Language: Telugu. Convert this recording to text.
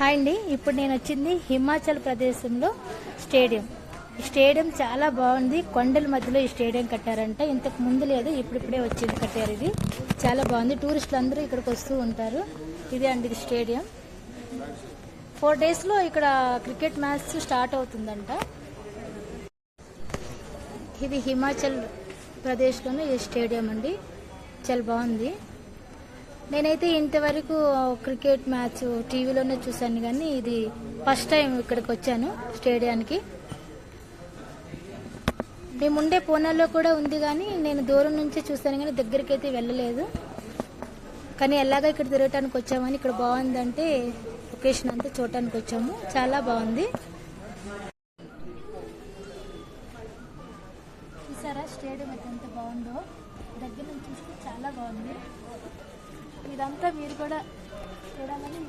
హాయ్ అండి. ఇప్పుడు నేను వచ్చింది హిమాచల్ ప్రదేశంలో స్టేడియం. ఈ స్టేడియం చాలా బాగుంది. కొండల మధ్యలో ఈ స్టేడియం కట్టారంట. ఇంతకు ముందు లేదు ఇప్పుడిప్పుడే వచ్చింది కట్టారు ఇది. చాలా బాగుంది. టూరిస్టులు అందరూ ఇక్కడికి వస్తూ ఉంటారు. ఇదే అండి ఇది స్టేడియం. ఫోర్ డేస్లో ఇక్కడ క్రికెట్ మ్యాచ్ స్టార్ట్ అవుతుందంట. ఇది హిమాచల్ ప్రదేశ్లోనే ఈ స్టేడియం అండి. చాలా బాగుంది. నేనైతే ఇంతవరకు క్రికెట్ మ్యాచ్ టీవీలోనే చూశాను కానీ ఇది ఫస్ట్ టైం ఇక్కడికి వచ్చాను స్టేడియానికి. మేముండే పూనాలో కూడా ఉంది కానీ నేను దూరం నుంచే చూశాను కానీ దగ్గరికి అయితే వెళ్ళలేదు. కానీ ఎలాగ ఇక్కడ తిరగటానికి వచ్చామని ఇక్కడ బాగుందంటే లొకేషన్ అంతా చూడటానికి వచ్చాము. చాలా బాగుంది. చూసారా? స్టేడియం అయితే ఎంత బాగుందో? దగ్గర నుంచి చూస్తే చాలా బాగుంది. ఇదంతా మీరు కూడా చూడాలని